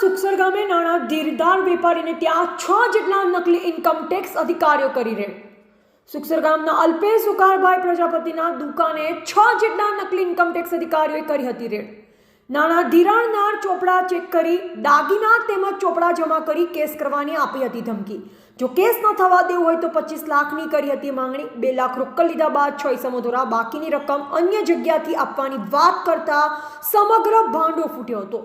સુખસર ગામે નાણાં ધીરદાર વેપારીને ત્યાં છ જેટલા નકલી ઇન્કમ ટેક્સ અધિકારીઓ કરી રેડ સુખસર ગામના અલ્પેશ સુકારભાઈ પ્રજાપતિના દુકાને છ જેટલા નકલી ઇન્કમ ટેક્સ અધિકારીઓએ કરી હતી રેડ. નાણાં ધિરાણનાર ચોપડા ચેક કરી દાગીના તેમજ ચોપડા જમા કરી કેસ કરવાની આપી હતી ધમકી. જો કેસ ન થવા દેવું હોય તો પચીસ લાખની કરી હતી માંગણી. બે લાખ રોકડ લીધા બાદ છ ઇસમો દ્વારા બાકીની રકમ અન્ય જગ્યાથી આપવાની વાત કરતા સમગ્ર ભાંડો ફૂટ્યો હતો.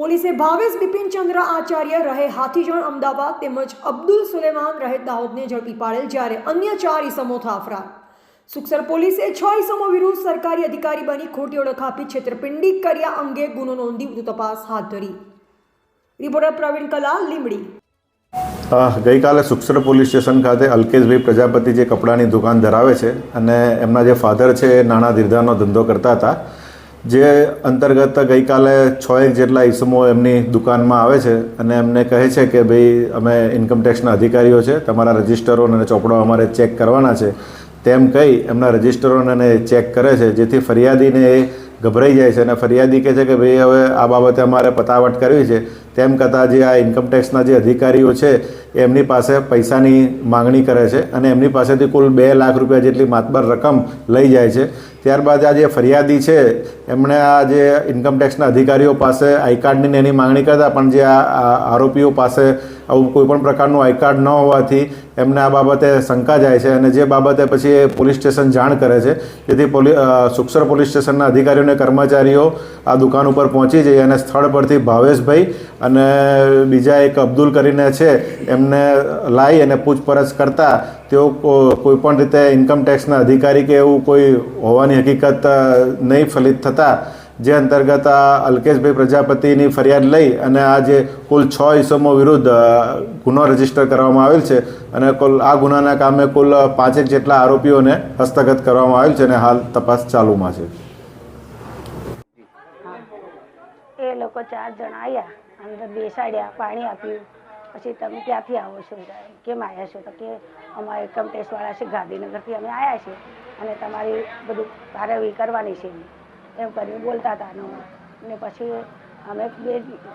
પોલીસે ભાવેશ બિપિનચંદ્ર આચાર્ય રહે હાથીજણ અમદાવાદ તેમજ અબ્દુલ સુલેમાન રહે દાહોદને ઝડપી પાડેલ જ્યારે અન્ય ચાર ઇસમો થાફરા સુખસર પોલીસે છ ઇસમો વિરુદ્ધ સરકારી અધિકારી બની ખોટી ઓળખ આપી છેતરપિંડી કર્યા અંગે ગુનો નોંધી વધુ તપાસ હાથ ધરી. રિપોર્ટર પ્રવીણ કલા લીમડી ગઈકાલે સુખસર પોલીસ સ્ટેશન ખાતે અલ્કેશભાઈ પ્રજાપતિ જે કપડાની દુકાન ધરાવે છે અને એમના જે ફાધર છે એ નાણાં ધીરધારનો ધંધો કરતા હતા જે અંતર્ગત ગઈકાલે છ એક જેટલા ઈસમો એમની દુકાનમાં આવે છે અને એમને કહે છે કે ભાઈ, અમે ઇન્કમટેક્સના અધિકારીઓ છે, તમારા રજિસ્ટરો અને ચોપડો અમારે ચેક કરવાના છે. તેમ કહી એમના રજિસ્ટરોને ચેક કરે છે, જેથી ફરિયાદીને એ ગભરાઈ જાય છે અને ફરિયાદી કહે છે કે ભાઈ, હવે આ બાબતે અમારે પતાવટ કરવી છે. તેમ કરતાં જે આ ઇન્કમટેક્સના જે અધિકારીઓ છે, એમની પાસે પૈસાની માંગણી કરે છે અને એમની પાસેથી કુલ બે લાખ રૂપિયા જેટલી માતબર રકમ લઈ જાય છે. ત્યારબાદ આ જે ફરિયાદી છે, એમણે આ જે ઇન્કમટેક્સના અધિકારીઓ પાસે આઈ કાર્ડની એની માંગણી કરતા, પણ જે આ આરોપીઓ પાસે આવું કોઈપણ પ્રકારનું આઈ કાર્ડ ન હોવાથી એમને આ બાબતે શંકા જાય છે અને જે બાબતે પછી એ પોલીસ સ્ટેશન જાણ કરે છે. જેથી પોલી સુક્ષર પોલીસ સ્ટેશનના અધિકારીઓને કર્મચારીઓ આ દુકાન ઉપર પહોંચી જઈ અને સ્થળ પરથી ભાવેશભાઈ અને બીજા એક અબ્દુલ કરીને છે, એમને લાવી અને પૂછપરછ કરતા તેઓ કોઈપણ કોઈ પણ રીતે ઇન્કમટેક્સના અધિકારી કે એવું કોઈ હોવાની હકીકત નહીં ફલિત થતાં જે અંતર્ગત આ અલ્કેશભાઈ પ્રજાપતિની ફરિયાદ લઈ અને આ જે કુલ છ ઇસમો વિરુદ્ધ ગુનો રજિસ્ટર કરવામાં આવેલ છે અને કુલ, આ ગુનાના કામે કુલ પાંચેક જેટલા આરોપીઓને હસ્તગત કરવામાં આવેલ છે અને હાલ તપાસ ચાલુમાં છે. એ લોકો ચાર જણા આવ્યા અંદર બેસાડ્યા, પાણી આપ્યું, પછી તમે ક્યાંથી આવો છો? કેમ આવ્યા છો? તો કે અમારે ઇન્કમ ટેક્સવાળા છે ગાંધીનગરથી અમે આવ્યા છીએ અને તમારી બધું કાર્યવાહી કરવાની છે. એમ કરીને બોલતા હતા ને પછી અમે બે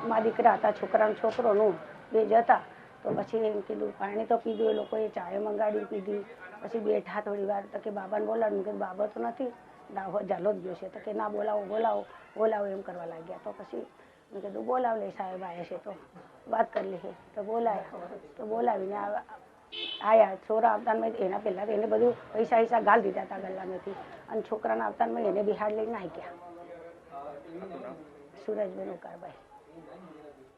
મારા દીકરા હતા છોકરાનો છોકરોનું, બે જ હતા. તો પછી એમ કીધું પાણી તો પીધું એ લોકોએ ચાય મંગાડી પીધી. પછી બેઠા થોડી વાર, તો કે બાબાને બોલાવ્યું કે બાબા તો નથી. ડાહો જાલો જ ગયો છે. તો કે, ના, બોલાવો બોલાવો બોલાવો, એમ કરવા લાગ્યા. તો પછી મેં કીધું, બોલાવ લે સાહેબ આવે છે. તો વાત કરી લે તો બોલાય. તો બોલાવીને આયા છોરા આવતાનમાં એના પહેલાં એને બધું પૈસા પૈસા ગાલ દીધા હતા ગલ્લામાંથી અને છોકરાના અવતારમાં એને બિહાર લઈને આવી ગયા સુરજબેન ઉકારભાઈ